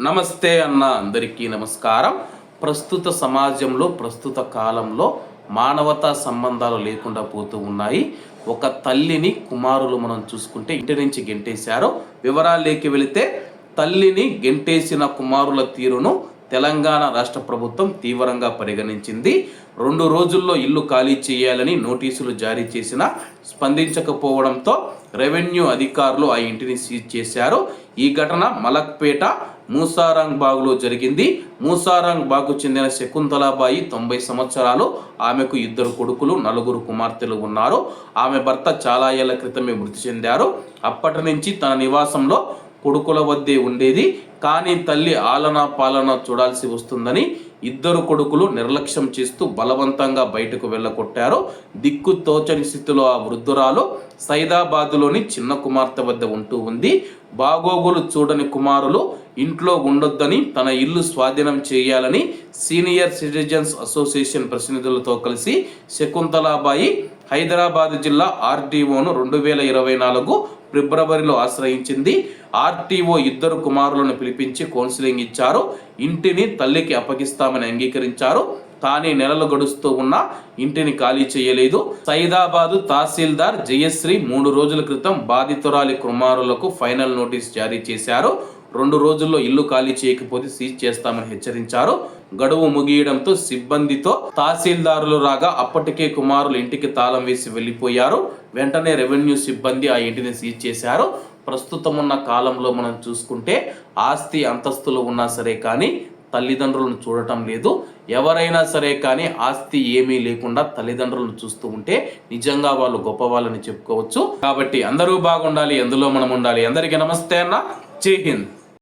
నమస్తే అన్న అందరికీ నమస్కారం. ప్రస్తుత సమాజంలో ప్రస్తుత కాలంలో మానవతా సంబంధాలు లేకుండా పోతూ ఉన్నాయి. ఒక తల్లిని కుమారులు మనం చూసుకుంటే ఇంటి నుంచి గెంటేశారు. వివరాల్లోకి వెళితే తల్లిని గెంటేసిన కుమారుల తీరును తెలంగాణ రాష్ట్ర ప్రభుత్వం తీవ్రంగా పరిగణించింది. రెండు రోజుల్లో ఇల్లు ఖాళీ చేయాలని నోటీసులు జారీ చేసినా స్పందించకపోవడంతో రెవెన్యూ అధికారులు ఆ ఇంటిని సీజ్ చేశారు. ఈ ఘటన మలక్పేట మూసారాంగ్ బాగులో జరిగింది. మూసారాంగ్ బాగు చెందిన శకుంతలాబాయి తొంభై సంవత్సరాలు. ఆమెకు ఇద్దరు కొడుకులు నలుగురు కుమార్తెలు ఉన్నారు. ఆమె భర్త చాలా ఏళ్ళ క్రితమే మృతి చెందారు. అప్పటి నుంచి తన నివాసంలో కొడుకుల వద్దే ఉండేది. కానీ తల్లి ఆలన పాలన చూడాల్సి వస్తుందని ఇద్దరు కొడుకులు నిర్లక్ష్యం చేస్తూ బలవంతంగా బయటకు వెళ్ళగొట్టారు. దిక్కు తోచని స్థితిలో ఆ వృద్ధురాలు సైదాబాదులోని చిన్న కుమార్తె వద్ద ఉంటూ ఉంది. బాగోగులు చూడని కుమారులు ఇంట్లో ఉండొద్దని తన ఇల్లు స్వాధీనం చేయాలని సీనియర్ సిటిజన్స్ అసోసియేషన్ ప్రతినిధులతో కలిసి శకుంతలాబాయి హైదరాబాద్ జిల్లా ఆర్డీఓను రెండు వేల ఇరవై నాలుగు ఫిబ్రవరిలో ఆశ్రయించింది. ఆర్టీఓ ఇద్దరు కుమారులను పిలిపించి కౌన్సిలింగ్ ఇచ్చారు. ఇంటిని తల్లికి అప్పగిస్తామని అంగీకరించారు. కానీ నెలలు గడుస్తూ ఉన్నా ఇంటిని ఖాళీ చేయలేదు. సైదాబాదు తహసీల్దార్ జయశ్రీ మూడు రోజుల క్రితం బాధితురాలి కుమారులకు ఫైనల్ నోటీస్ జారీ చేశారు. రెండు రోజుల్లో ఇల్లు ఖాళీ చేయకపోతే సీజ్ చేస్తామని హెచ్చరించారు. గడువు ముగియడంతో సిబ్బందితో తహసీల్దారులు రాగా అప్పటికే కుమారులు ఇంటికి తాళం వేసి వెళ్ళిపోయారు. వెంటనే రెవెన్యూ సిబ్బంది ఆ ఇంటిని సీజ్ చేశారు. ప్రస్తుతం ఉన్న కాలంలో మనం చూసుకుంటే ఆస్తి అంతస్తులు ఉన్నా సరే కానీ తల్లిదండ్రులను చూడటం లేదు. ఎవరైనా సరే కానీ ఆస్తి ఏమీ లేకుండా తల్లిదండ్రులను చూస్తూ ఉంటే నిజంగా వాళ్ళు గొప్ప వాళ్ళని చెప్పుకోవచ్చు. కాబట్టి అందరూ బాగుండాలి ఎందులో మనం ఉండాలి? అందరికీ నమస్తే అన్న. జై హింద్.